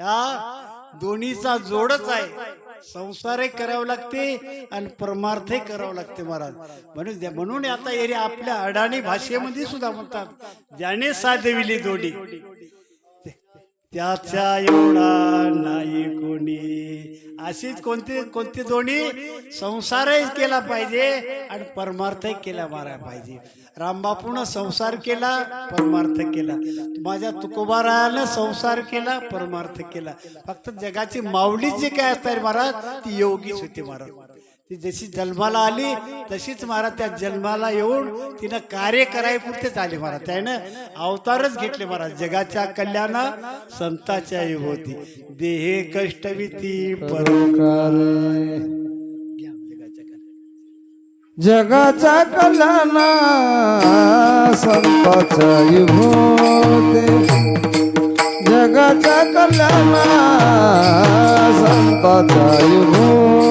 या दोन्हीचा जोडच आहे. संसारही करावे लागते आणि परमार्थही करावं लागते महाराज. म्हणून द्या- म्हणून आता एरिया आपल्या अडाणी भाषेमध्ये सुद्धा म्हणतात ज्याने साधविली दोडी त्याच्या एवढा नाही कोणी. अशीच कोणती कोणती दोन्ही? संसारही केला पाहिजे आणि परमार्थही केला मारा पाहिजे. रामबापूनं संसार केला परमार्थ केला. माझ्या तुकोबारानं संसार केला परमार्थ केला. फक्त जगाची माऊली जी काय असतात महाराज ती योगीच होती महाराज. ती जशी जन्माला आली तशीच महाराज त्या जन्माला येऊन तिनं कार्य करायपुरतेच आले महाराज. त्यानं अवतारच घेतले महाराज. जगाच्या कल्याणा संताच्या होती देहे कष्टविती परोकार जगाच्या कल्याण संताच्या होते जगाच्या कल्याण संताच्या होते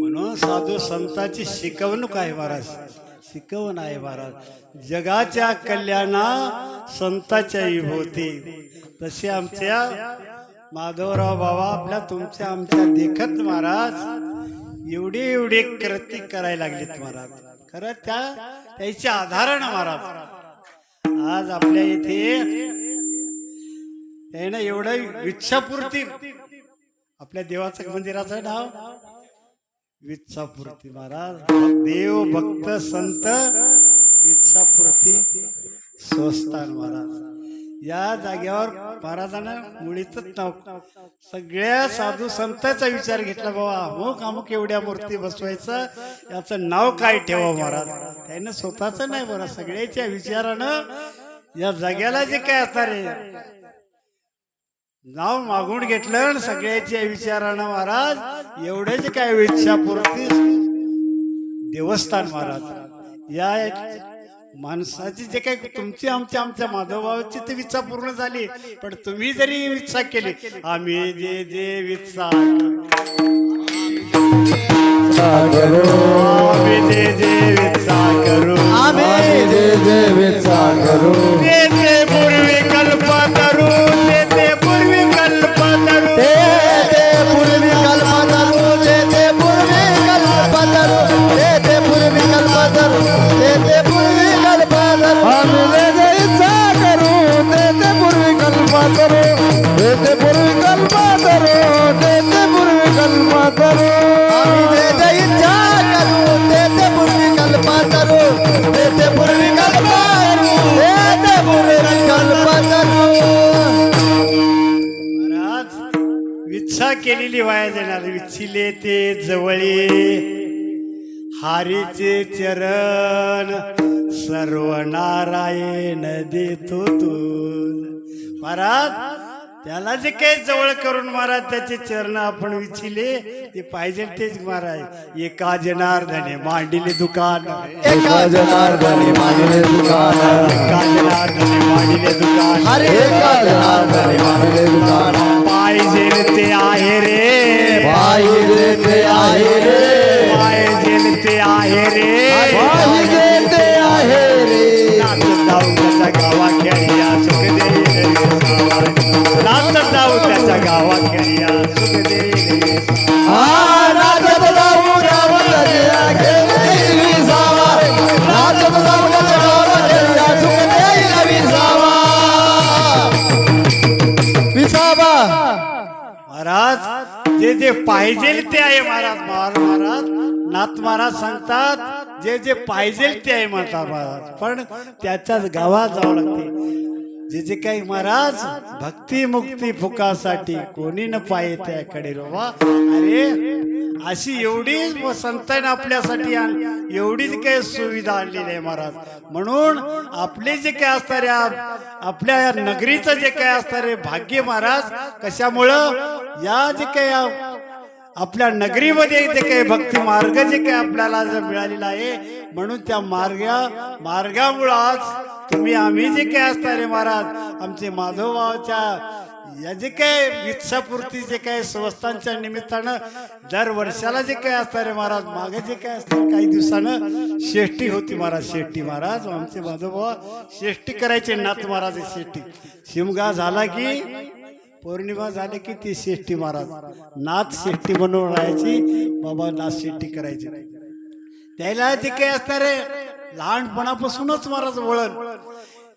म्हणून साधू संताची शिकवणूक आहे महाराज. शिकवण आहे महाराज. जगाच्या कल्याणा संताच्या विभूती तसे आमच्या माधवराव बाबा आपल्या तुमच्या आमच्या देखत महाराज एवढी एवढी कृती करायला लागलीत महाराज. खरं त्या त्याच्या आधारानं महाराज. आज आपल्या इथे ना एवढं इच्छापूर्ती आपल्या देवाचं मंदिराचं नाव विच्छापूर्ती महाराज. देव भक्त संत इच्छापूर्ती स्वस्तान महाराज. या जागेवर महाराजांना मुळीच नाव सगळ्या साधू संतांचा विचार घेतला बाबा हो अमुक अमुक एवढ्या मूर्ती बसवायचं? याचं नाव काय ठेवा महाराज? त्यानं स्वतःच नाही बरं सगळ्याच्या विचारानं या जाग्याला जे काय असणार आहे नाव मागून घेतलं आणि सगळ्याच्या विचारानं महाराज एवढेच काय इच्छापूर्ती देवस्थान महाराज. या माणसाची जे काही तुमची आमच्या आमच्या माधवबाबाची तर इच्छा पूर्ण झाली पण तुम्ही जरी इच्छा केली आम्ही जे जे इच्छा सागरो आम्ही जे जे इच्छा करू. आम्ही जे देवे सागरो ते विच्छिले ते जवळे. हारीचे चरण सर्व नारायण देतो तू महाराज त्याला जे काही जवळ करून महाराज त्याचे चरण आपण विचिले ते पाहिजे तेच महाराज. एका जनार्दने मांडिले दुकान. एका जनार्दने मानिले दुकान. एका जनार्दने मांडिले दुकान. हरे एका जनार्दने मानिले दुकान. पाहिजे ते आहे रे. पाहिजे ते आहे रे पाहिजे ते आहे रे ते आहे रे नाचत जाऊ त्याच्या गावा सुख जाऊ गावा सुख जे पाहिजे ते आहे महाराज महाराज महाराज. नाथ महाराज सांगतात जे जे पाहिजे ते आहे म्हणतात महाराज. पण त्याच्याच गावात जावं लागते. जे जे काही महाराज भक्ती मुक्ती फुकासाठी कोणी न पाहिजे त्याकडे रोवा अरे अशी एवढी संतांनी आपल्यासाठी एवढीच काही सुविधा आणलेली आहे महाराज. म्हणून आपले जे काय असतात रे आपल्या या नगरीचं जे काय असतं रे भाग्य महाराज कशामुळं या जे काही आपल्या नगरीमध्ये जे काही भक्ती मार्ग जे काही आपल्याला जर मिळालेला आहे म्हणून त्या मार्गा मार्गामुळं आज तुम्ही आम्ही जे काही असणार रे महाराज आमचे माधवभावाच्या या जे काय इच्छापूर्ती जे काय संस्थांच्या निमित्तानं दर वर्षाला जे काय असतं रे महाराज मागे जे काय असतं काही दिवसानं शेष्टी होती महाराज शेष्टी महाराज आमचे माधोबा शेष्टी करायचे नाथ महाराज शेष्टी. शिमगा झाला की पौर्णिमा झाली की ती शेष्टी महाराज. नाथ शेष्टी म्हणून राहायची बाबा नाथ शेष्टी करायची. त्याला जे काय असतं रे लहानपणापासूनच महाराज वळण.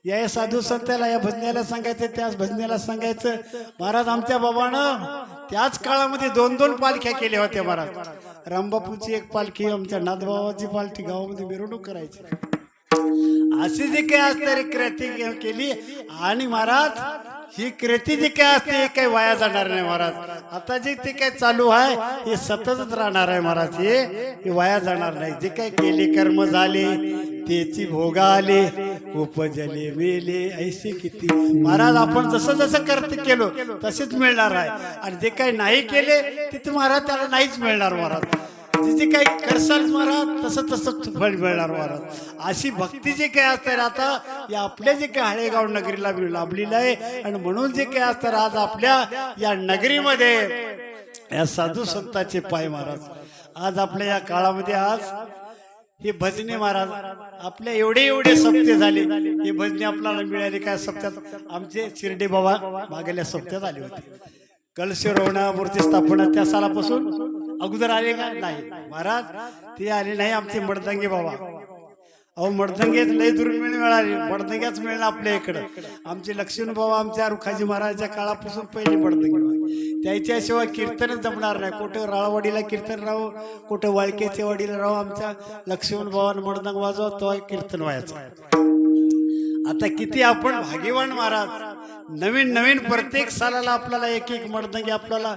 या साधू संताला या भजनेला सांगायचं त्याच भजनेला सांगायचं. महाराज आमच्या बाबानं त्याच काळामध्ये दोन दोन पालख्या केल्या होत्या महाराज. रामबापूची एक पालखी आमच्या नाथबाबाची पालखी गावामध्ये मिरवणूक करायची. अशी जी काही असते रे केली आणि महाराज ही कृती जी काय असते हे काही वाया जाणार नाही महाराज. आता जे ते काय चालू आहे हे सततच राहणार आहे महाराज. हे वाया जाणार नाही. जे काही केले कर्म झाले त्याची भोगा आले उपजले मेले ऐसे किती. महाराज आपण जसं जसं करत केलो तसेच मिळणार आहे. आणि जे काही नाही केले तिथे महाराज त्याला नाहीच मिळणार महाराज. जे काही करसाल महाराज तसं तसं फळ मिळणार महाराज. अशी भक्ती जे काय असतात आता या आपल्या जे काही हळेगाव नगरीला लाभलेलं आहे. आणि म्हणून जे काय असतात आज आपल्या या नगरीमध्ये या साधू संतांचे पाय महाराज. आज आपल्या या काळामध्ये आज हे भजने महाराज आपल्या एवढे एवढे सप्ते झाले. हे भजने आपल्याला मिळाले काय सप्त्यात? आमचे शिर्डे बाबा मागेल्या सप्त्यात आले होते. कलशरवणा मूर्ती स्थापना त्या सालापासून. अगोदर आले का? नाही. महाराज ते आले नाही आमचे मडदंगे बाबा. अहो मडदंगेच लय दुर्मिळ मिळाले. मडदंग्याच मिळणं आपल्या इकडं. आमचे लक्ष्मण बाबा आमच्या रुखाजी महाराजच्या काळापासून पहिले मडदंगे त्याच्याशिवाय कीर्तनच जमणार नाही. कुठं राळवाडीला कीर्तन राहू कुठं वाळकेच्या वाडीला राहू आमच्या लक्ष्मण बाबांना मडदंग वाजवा तो कीर्तन व्हायचं. आता किती आपण भाग्यवान महाराज. नवीन नवीन प्रत्येक सालाला आपल्याला एक एक मडदंगी आपल्याला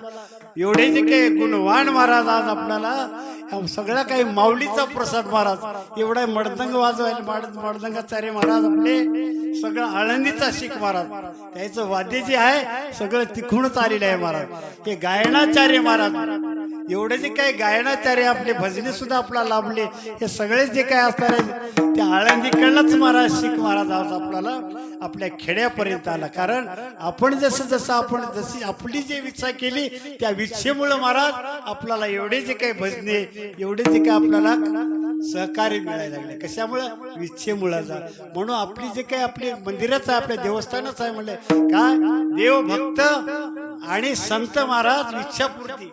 एवढे जे काही गुणवान महाराज आज आपल्याला सगळ्या काही माऊलीचा प्रसाद महाराज एवढा मडदंग वाजवायला मड मडदंगाचार्य महाराज आपले सगळं आळंदीचा शीख महाराज. त्याचं वाद्य जे आहे सगळं तिखूनच आलेलं आहे महाराज. ते गायनाचार्य महाराज. एवढे जे काही गायनाचार्य आपले भजने सुद्धा आपला लाभले हे सगळे जे काय असणार आहे ते आळंदीकडनंच महाराज शिख महाराज आज आपल्याला आपल्या खेड्यापर्यंत आला. कारण आपण जसं जसं आपण जशी आपली जे विच्छा केली त्या विच्छेमुळं महाराज आपल्याला एवढे जे काही भजने एवढे जे काही आपल्याला सहकार्य मिळायला लागले. कशामुळं? विच्छेमुळाचा जा. म्हणून आपली जे काही आपले मंदिरच आहे आपल्या देवस्थानच आहे म्हणले काय देव भक्त आणि संत महाराज इच्छापूर्ती.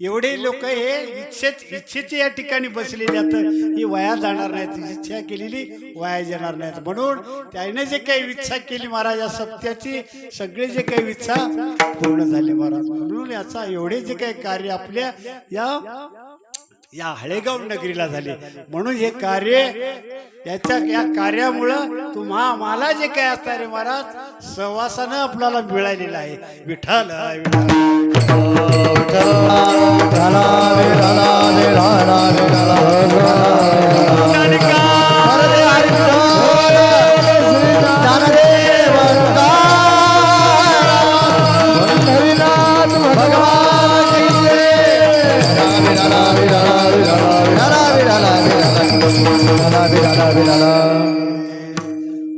एवढे लोक हे इच्छेत इच्छेचे या ठिकाणी बसलेले आहेत. ही वाया जाणार नाहीत. इच्छा केलेली वाया जाणार नाहीत. म्हणून त्याने जे काही इच्छा केली महाराज या सत्याची सगळे जे काही इच्छा पूर्ण झाली महाराज. म्हणून याचा एवढे जे काही कार्य आपल्या या या हळेगाव नगरीला झाले. म्हणून हे कार्य याच्या या कार्यामुळं तुम्हा मला जे काय असणार रे महाराज सहवासानं आपल्याला मिळालेलं आहे. विठ्ठल विठ्ठल.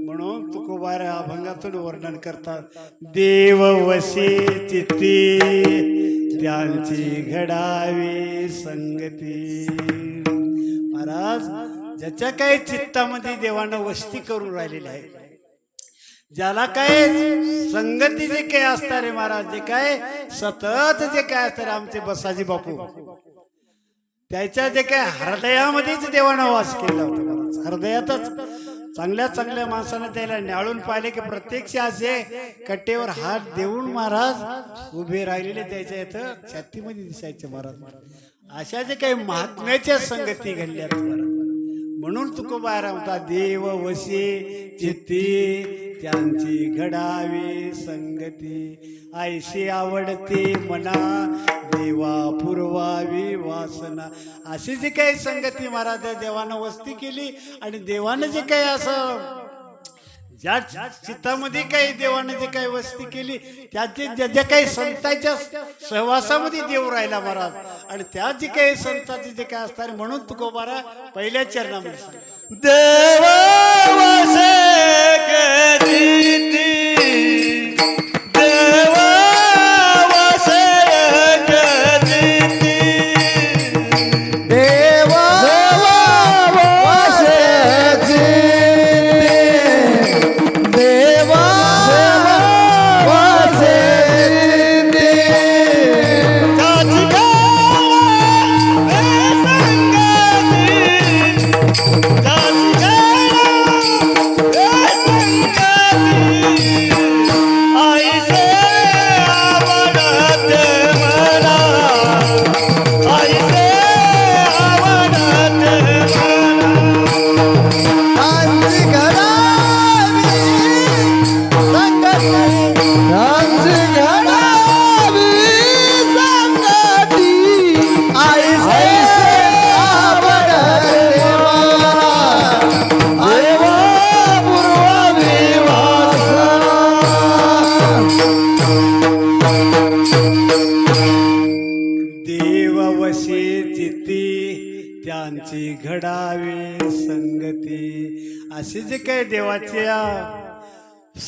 म्हणून तुकोबार अभंगातून वर्णन करतात. देव वसे चित्ती त्यांची घडावी संगती. महाराज ज्याच्या काही चित्तामध्ये देवानं वस्ती करून राहिलेली आहे ज्याला काय संगती जे काय असतं रे महाराज जे काय सतत जे काय असणार आमचे बसाजी बापू त्याच्या जे काय हृदयामध्येच देवानं वास केला होता महाराज हृदयातच. चांगल्या चांगल्या माणसाने त्याला न्याळून पाहिले की प्रत्यक्ष असे कट्टेवर हात देऊन महाराज उभे राहिलेले त्याच्या इथं छातीमध्ये दिसायचे महाराज. अशा जे काही महात्म्याच्या संगती घडल्या महाराज म्हणून तुकोबा रामता देव वशी चित्ती त्यांची घडावी संगती आयशी आवडते मना देवा पुरवावी वासना. अशी जी काही संगती महाराज देवानं वस्ती केली आणि देवानं जे काही असं ज्या चित्तामध्ये काही देवाने जे काही वस्ती केली त्याचे ज्या ज्या काही संतांच्या सहवासामध्ये देव राहिला महाराज. आणि त्या जे काही संतांचे जे काही असतात म्हणून तुकोबारा पहिल्या चरणामध्ये देवा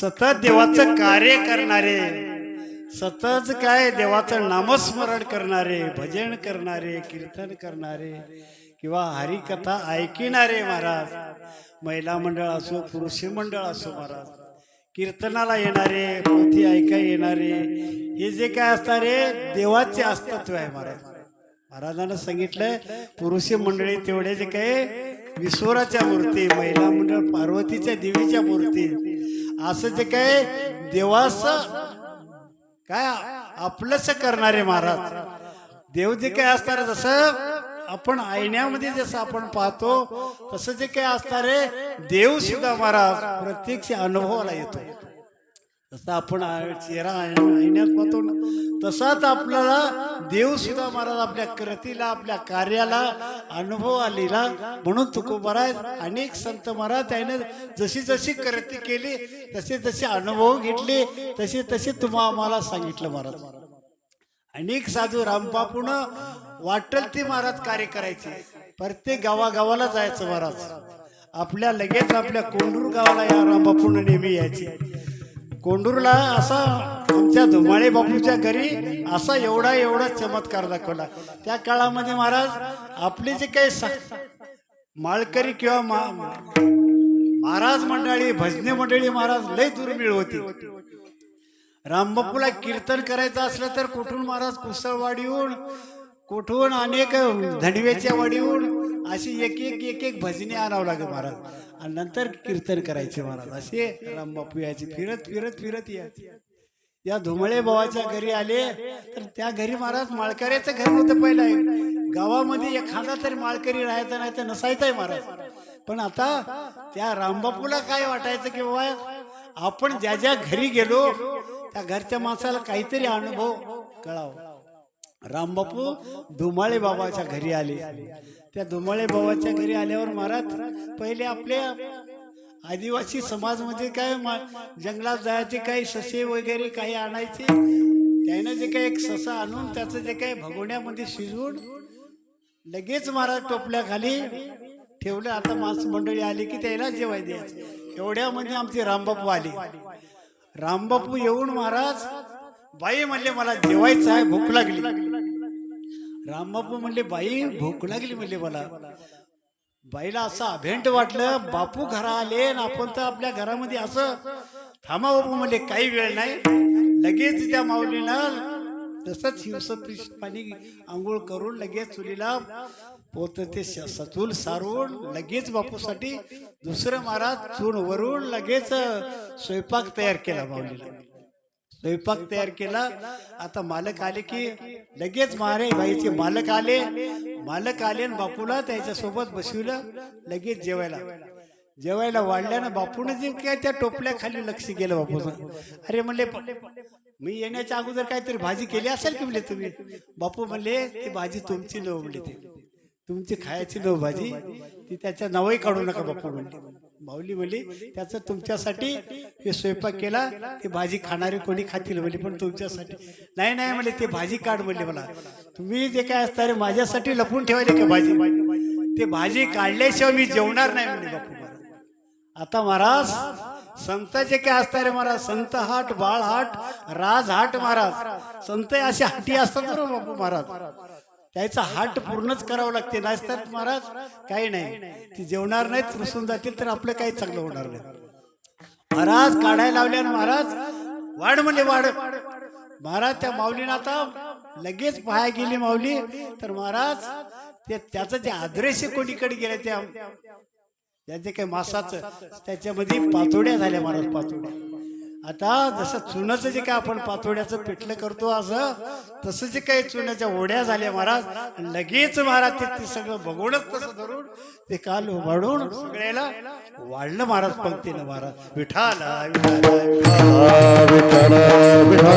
सतत देवाचं कार्य करणारे सतत काय देवाचं नामस्मरण करणारे भजन करणारे कीर्तन करणारे किंवा हरिकथा ऐकिणारे महाराज महिला मंडळ असो पुरुष मंडळ असो महाराज कीर्तनाला येणारे पोथी ऐका येणारे हे जे काय असणारे रे देवाचे अस्तित्व आहे महाराज. महाराजांना सांगितलंय पुरुष मंडळी तेवढे जे काय विश्वराच्या मूर्ती महिला मंडळ पार्वतीच्या देवीच्या मूर्ती असं जे काय देवास काय आपलंच करणारे महाराज. देव जे काय असणार जसं आपण आयण्यामध्ये जसं आपण पाहतो तसं जे काय असणार रे देव सुद्धा महाराज प्रत्यक्ष अनुभवाला येतो. जसं आपण चेहरा आईण्यात पाहतो ना. तसाच आपल्याला देव सुद्धा महाराज आपल्या कृतीला आपल्या कार्याला अनुभव आलेला. म्हणून तुकोबारा अनेक संत महाराज त्याने जशी जशी कृती केली तसे तसे अनुभव घेतले तसे तसे तुम्हा आम्हाला सांगितलं महाराज. अनेक साधू रामबापून वाटल ते महाराज कार्य करायचे. प्रत्येक गावागावाला जायचं महाराज. आपल्या लगेच आपल्या कोंडूर गावाला या रामबापून नेहमी यायचे. कोंडूरला असा आमच्या धुमाळे बापूच्या घरी असा एवढा एवढा चमत्कार दाखवला. त्या काळामध्ये महाराज आपली जे काही माळकरी किंवा मा- महाराज मंडळी भजनी मंडळी महाराज लय दुर्मिळ होती. रामबापूला कीर्तन करायचं असलं तर कुठून महाराज कुसळवाडीहून कुठून अनेक धनवेच्या वाडीहून अशी एक एक एक एक भजनी आणावं लागेल महाराज. आणि नंतर कीर्तन करायचे महाराज. असे रामबापू यायचे फिरत फिरत फिरत यायचे या धुमळे भावाच्या घरी आले तर त्या घरी महाराज माळकऱ्याचं घर होतं पहिलं. गावामध्ये एखादा तरी माळकरी राहायचा नाही तर नसायचाय महाराज. पण आता त्या रामबापूला काय वाटायचं की बाबा आपण ज्या ज्या घरी गेलो त्या घरच्या माणसाला काहीतरी अनुभव कळावं. रामबापू धुमाळे बाबाच्या घरी आले. त्या धुमाळे बाबाच्या घरी आल्यावर महाराज पहिले आपल्या आदिवासी समाज म्हणजे काय मा- जंगलात जायचे काही ससे वगैरे काही आणायचे त्यानं जे काही एक ससा आणून त्याचं जे काही भगोण्यामध्ये शिजवून लगेच महाराज टोपल्याखाली ठेवलं. आता माणसं मंडळी आली की त्याला जेवाय द्यायचं. म्हणजे आमचे रामबापू आले. रामबापू येऊन महाराज बाई म्हणले मला जेवायचं आहे भूक लागली. रामबापू म्हणले बाई भूक लागली म्हणले मला. बाईला असं अभेंट वाटलं बापू घरा आले आणि आपण तर आपल्या घरामध्ये असं. थांबा बापू म्हणले काही वेळ नाही. लगेच त्या माऊलीनं तसंच हिवसत पाणी आंघोळ करून लगेच चुलीला पोत ते सचूल सारून लगेच बापूसाठी दुसरं महाराज चून वरून लगेच स्वयंपाक तयार केला माऊलीला. स्वयंपाक तयार केला. आता मालक आले की लगेच मारे बाईचे मालक आले. मालक आले आणि बापूला त्याच्यासोबत बसविलं लगेच जेवायला. जेवायला वाढल्यानं बापून जे काय त्या टोपल्या खाली लक्ष गेलं बापूचं. अरे म्हणले मी येण्याच्या अगोदर काहीतरी भाजी केली असेल की म्हणले तुम्ही? बापू म्हणले ती भाजी तुमची नव म्हणले ती. तुमची खायची नव भाजी. ती त्याच्या नावही काढू नका बापू म्हणले. माऊली म्हणली त्याचं तुमच्यासाठी हे स्वयंपाक केला ती भाजी खाणारे कोणी खातील म्हणले पण तुमच्यासाठी. नाही नाही म्हणले ते भाजी काढ म्हणले मला तुम्ही जे काय असता रे माझ्यासाठी लपून ठेवायले का भाजी? ते भाजी काढल्याशिवाय मी जेवणार नाही म्हणले बापू महाराज. आता महाराज संत जे काय असतात रे महाराज संत हाट बाळ हाट राज हाट महाराज. संत असे हाटी असतात बरं बापू महाराज. त्याचा हाट पूर्णच करावं लागते. नाचतात महाराज काही नाही. ती जेवणार नाहीत रुसून जातील तर आपलं काही चांगलं होणार नाही. महाराज काढायला लावल्या महाराज वाढ म्हणजे वाढ. महाराज त्या माऊलीनं आता लगेच पाया गेली माऊली. तर महाराज ते त्याचं जे आदरेश कोणीकडे गेले त्या त्याचे काय मासाचं त्याच्यामध्ये पातोड्या झाल्या महाराज पातोड्या. आता जसं चुनाचं जे काय आपण पातोड्याचं पिठलं करतो असं तसं जे काही चुन्याच्या ओढ्या झाल्या महाराज लगेच महाराज ते ते सगळं बघूनच तसं धरून ते काल उभाडून सगळ्याला वाढलं महाराज पंक्तीनं महाराज. विठाला विठाला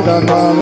भगवान की